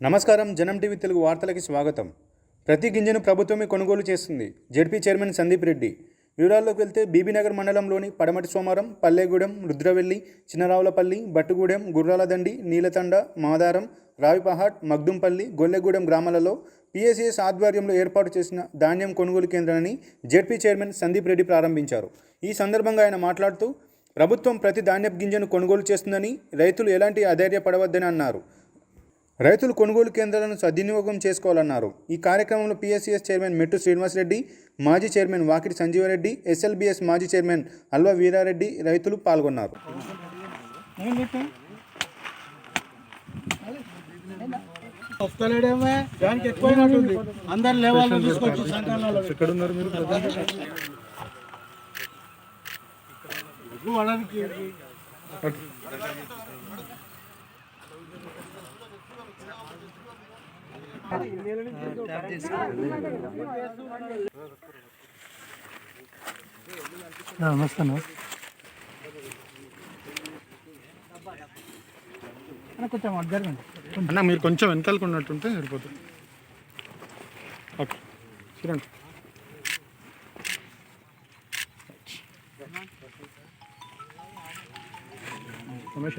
నమస్కారం జనం టీవీ తెలుగు వార్తలకి స్వాగతం. ప్రతి గింజను ప్రభుత్వమే కొనుగోలు చేస్తుంది. ZP chairman Sandeep Reddy. వివరాల్లోకి వెళ్తే బీబీనగర్ మండలంలోని పడమటి సోమవారం పల్లెగూడెం రుద్రవెల్లి చిన్నరావులపల్లి బట్టుగూడెం గుర్రాలదండి నీలతండ మాదారం రావిపహాట్ మగ్దుంపల్లి గొల్లెగూడెం గ్రామాలలో పిఎస్ఎస్ ఆధ్వర్యంలో ఏర్పాటు చేసిన ధాన్యం కొనుగోలు కేంద్రాన్ని జడ్పీ చైర్మన్ సందీప్ రెడ్డి ప్రారంభించారు. ఈ సందర్భంగా ఆయన మాట్లాడుతూ ప్రభుత్వం ప్రతి ధాన్యపు గింజను కొనుగోలు చేస్తుందని రైతులు ఎలాంటి అధైర్యపడవద్దని అన్నారు. రైతులు కొనుగోలు కేంద్రాలను సద్వినియోగం చేసుకోవాలన్నారు. ఈ కార్యక్రమంలో పిఎస్సిఎస్ చైర్మన్ మెట్టు శ్రీనివాసరెడ్డి మాజీ చైర్మన్ వాకిటి సంజీవరెడ్డి ఎస్ఎల్బిఎస్ మాజీ చైర్మన్ అల్వా వీరారెడ్డి రైతులు పాల్గొన్నారు. అందరు లేవాలని తీసుకొచ్చి సంఘాలలో ఎక్కడున్నారు మీరు నమస్తే కొంచెం అడ్డరండి అన్న మీరు కొంచెం వెనకాలకు ఉన్నట్టుంటే సరిపోతుంది. ఓకే చూడండి. రమేష్